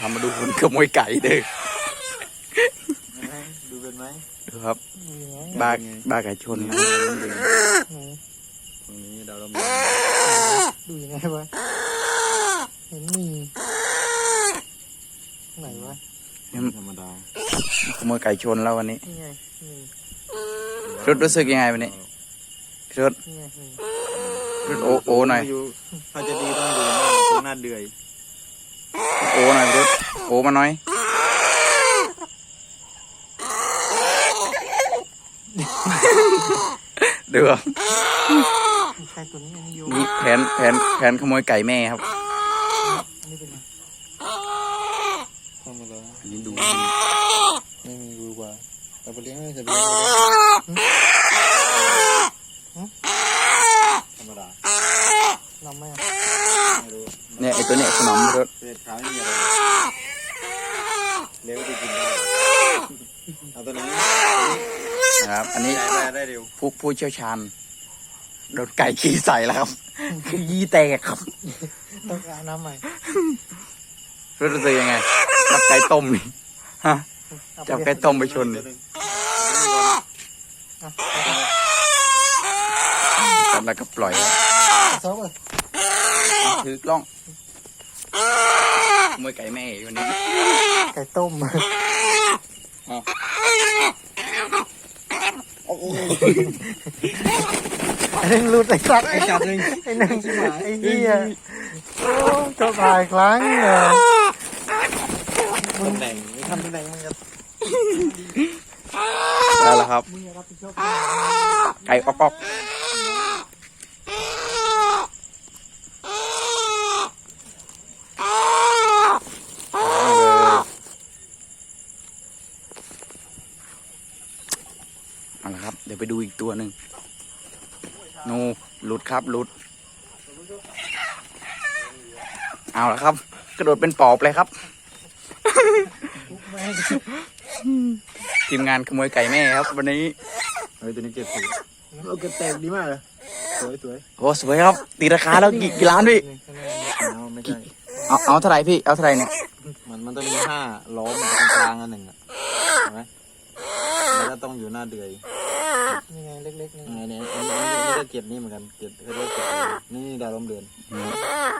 ทำมาดูคนขโมยไก่เด้อดูเป็นไหมดูครับดูยังไงบ้าบ้าไก่ชนนะไหนตรงนี้ดาวลมดูยังไงวะเห็นมีไหนวะธรรมดาขโมยไก่ชนแล้ววันนี้นี่ไงนี่รุดรู้สึกยังไงวันนี้รุดนี่ไงนี่รุดโอโอหน่อยถ้าจะดีต้องดูหน้าตรงหน้าเดือย โอหน่อยรุดโอมาหน่อย เดือมีใครตัวนี้อันนี้โยนี่แผนแผนแผนขโมยไก่แม่ครับ อันนี้เป็นไงธรรมดาอันนี้ดูไม่มีรูกว่าแต่ไปเลี้ยงไม่จะเลี้ยงธรรมดาเราไม่ไม่รู้เนี่ยไอ ตัวเนี้ยขนมรุดเศษขาวไม่มีอะไรเลี้ยงจะกินได้เอาตัวนี้นะครับ อันนี้ใหญ่ได้ได้เร็วผู้ผู้เชี่ยวชาญโดนไก่ขี้ใส่แล้วครับ คือยี่แตกครับต้องการน้ำใหม่รู้สึกยังไงจับไก่ต้มนี่ฮะเอาจับไปไก่ต้มไปชนนี่อะจับแล้วก็ปล่อยครับเอาซอฟเลยถือกล้อง ขโมยไก่แม่อยู่นี่ไก่ต้มไอ้หนึ่งรูดไอ้สัตว์ไอ้สัตว์หนึ่งไอ้หนึ่งไอ้เหี้ยโอ้เจ้าตายครั้งเลยตำแหน่งไม่ทำตำแหน่งมันจะได้แล้วครับมึงอย่ารับผิดชอบไก่ป๊อกป๊อก ละครับ เดี๋ยวไปดูอีกตัวหนึ่งนูหลุดครับหลุด เอาละครับ กระโดดเป็นปอบเลยครับแม่งทีมงานขโมยไก่แม่ครับ วันนี้เฮ้ยตัวนี้เจ็ดสิบเราเก็บแตกดีมากเลยสวยสวยโอ้สวยครับ ตีราคาแล้วกี่กี่ล้านพี่เอาไม่ใช่เอาเอาเท่าไหร่พี่เอาเท่าไหร่เนี่ยมันมันต้องมีห้าล้อมตรงกลางอันหนึ่งอะเห็นไหมแล้วก็ต้องอยู่หน้าเดือย นี่ไงเล็กๆนี่อันนี้อันนี้อันนี้ก็เก็บนี่เหมือนกันเก็บเขาเรียกเก็บอะไรนี่ดาวล้มเดือน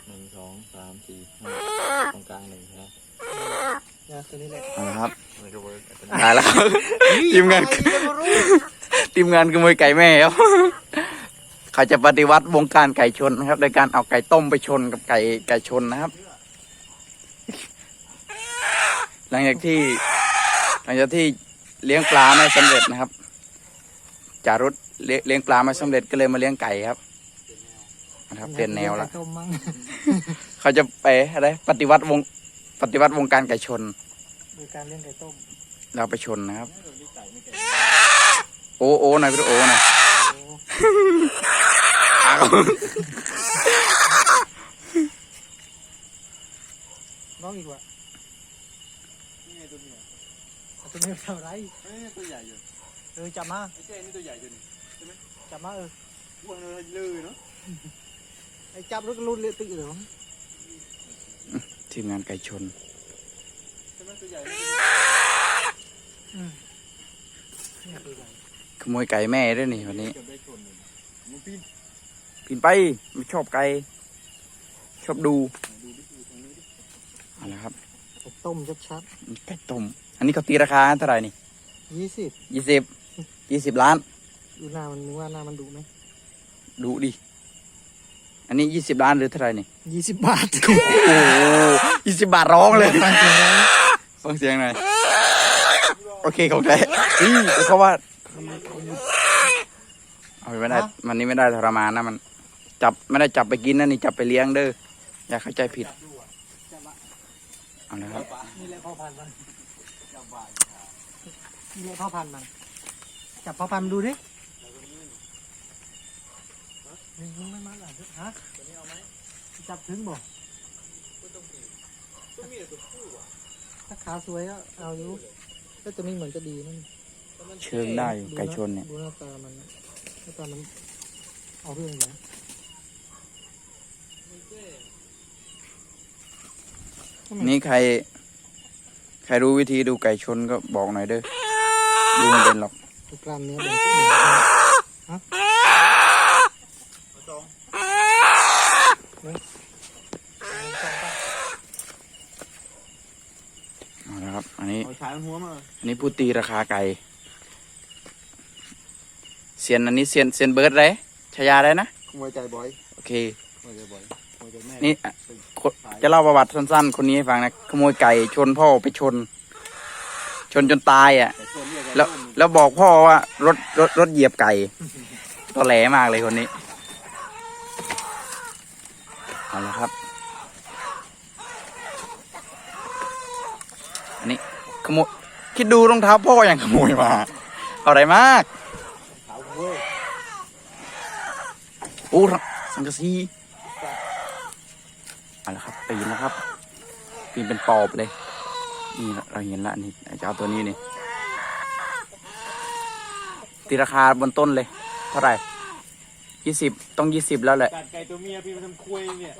หนึ่งสองสามสี่ห้าตรงกลางหนึ่งนะนะตัวนี้แหละเอาละครับนี่ก็เวิร์กตายแล้วครับทีมงานทีมงานขโมยไก่แม่ครับเขาจะปฏิวัติวงการไก่ชนนะครับ โดยการเอาไก่ต้มไปชนกับไก่ไก่ชนนะครับ หลังจากที่ หลังจากที่เลี้ยงปลาไม่สำเร็จนะครับ จารุดเลี้ยงเลี้ยงปลาไม่สำเร็จก็เลยมาเลี้ยงไก่ครับนะครับเปลี่ยนแนวละไก่ต้มมั้งเขาจะไปอะไรปฏิวัติวงปฏิวัติวงการไก่ชน โดยการเลี้ยงไก่ต้มเราไปชนนะครับ โอ้โอ้หน่อยพี่โอ้หน่อยโอ้อ้าวน้องอีกว่ะนี่ไงตัวนี้เอาตัวนี้ไปทำไรเฮ้ยตัวใหญ่อยู่เออจับมาไอ้เจ้นี่ตัวใหญ่อยู่นี่จับมาเอออ้วนเลยเลยเนาะไอ้จับรถก็รุดเลยตึกเหรอทีมงานไก่ชนใช่ไหมตัวใหญ่อืมเนี่ยตัวใหญ่ขโมยไก่แม่ด้วยนี่วันนี้เก็บได้ชนเลยมันปีนกินไปไม่ชอบไก่ชอบดูดูดิดูตรงนี้ดิเอาละครับไก่ต้มชัดไก่ต้มอันนี้เขาตีราคาเท่าไหร่นี่ๆยี่สิบยี่สิบ ยี่สิบล้าน ดูหน้ามันนึกว่าหน้ามันดุไหมดูดิ อันนี้ยี่สิบล้านหรือเท่าไหร่นี่ยี่สิบบาทโอ้โหยี่สิบบาทร้องเลย ฟังเสียงไหมฟังเสียงหน่อย โอเคของแท้นี่แต่เขาว่าเอาไปไม่ได้ มันนี้ไม่ได้ทรมานนะมัน จับไม่ได้จับไปกินนะนี่จับไปเลี้ยงเด้อ อย่าเข้าใจผิด เอาละครับ นี่แหละพ่อพันธุ์มันนี่แหละพ่อพันธุ์มัน จับพ่อพันธุ์ดูดินี่มึงไม่มาหรอฮะจับถึงบ่ถ้าขาสวยก็เอาอยู่ก็ตัวนี้เหมือนจะดีนั่นเชิงได้อยู่ไก่ชนเนี่ยดูหน้าตามันหน้าตามันเอาเรื่องอยู่นะนี่ใครรรู้วิธีดูไก่ชนก็บอกหน่อยเด้อ ดูไม่เป็นหรอก กล้ามเนื้อเป็นที่หนึ่งเอาละครับ อันนี้เอาฉายมันหัวมาอันนี้ผู้ตีราคาไก่เซียนอันนี้เซียนเซียนเบิร์ดเลยชายาได้นะขโมยใจบ่อยโอเคขโมยใจบ่อยขโมยใจแม่นี่อะคนจะเล่าประวัติสั้นๆ คนนี้ให้ฟังนะขโมยไก่ชนพ่อไปชน ชนจนตายอะ แต่ส่วนเรียกแล้ว แล้วบอกพ่อว่ารถรถรถเหยียบไก่ตัวแหลมากเลยคนนี้เอาละครับ อันนี้ขโมยคิดดูรองเท้าพ่ออย่างขโมยมาเอาอะไรมากขาวเว้ยโอ้สังกะสีเอาละครับปีนนะครับปีนเป็นปอบเลยนี่เราเห็นละนี่จะเอาตัวนี้นี่ ตีราคาบนต้นเลย เท่าไหร่ยี่สิบต้องยี่สิบแล้วแหละกัดไก่ตัวเมียพี่มาทำคุยเนี่ย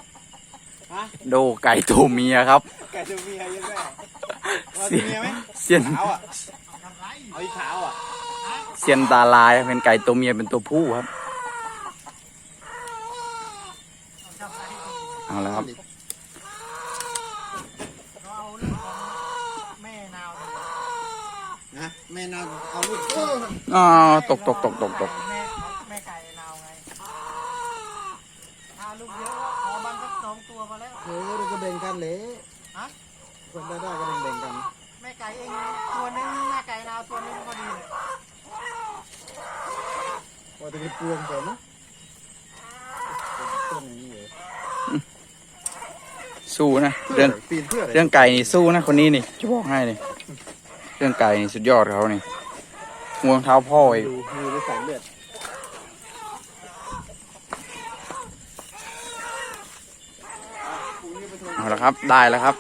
ฮะโดไก่ตัวเมียครับ ไก่ตัวเมียยังไงว่าตัวเมียไหมเซียนขาวอะเอาอีขาวอะเซียนตาลายเป็นไก่ตัวเมียเป็นตัวผู้ครับเอาละครับ เอาเรื่องของแม่นาวเลย นะ แม่นาวเอาลูกอ๋อตกตกตกตกตกแม่แม่ไก่นาวไงถ้าลูกเยอะก็ขอบันสักสองตัวพอแล้ว เออเราก็แบ่งกันเลยฮะ คนได้ได้ก็แบ่งแบ่งกันแม่ไก่เองตัวหนึงแม่ไก่นาวตัวหนึงพอดีเลยว่าจะไปเปลืองก่อนนะต้นนี้เลยสู้นะเรื่องปีนเพื่ออะไรเรื่องไก่นี่สู้นะคนนี้นี่จะบอกให้นี่ เรื่องไก่นี่สุดยอดเขานี่งวงเท้าพ่ออีกดูมือไปใส่เลือดเอาละครับ ได้แล้วครับ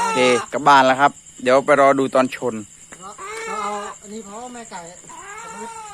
โอเคกลับบ้านแล้วครับ เดี๋ยวไปรอดูตอนชน เราเราเอาอันนี้เพราะว่าแม่ไก่สมมติ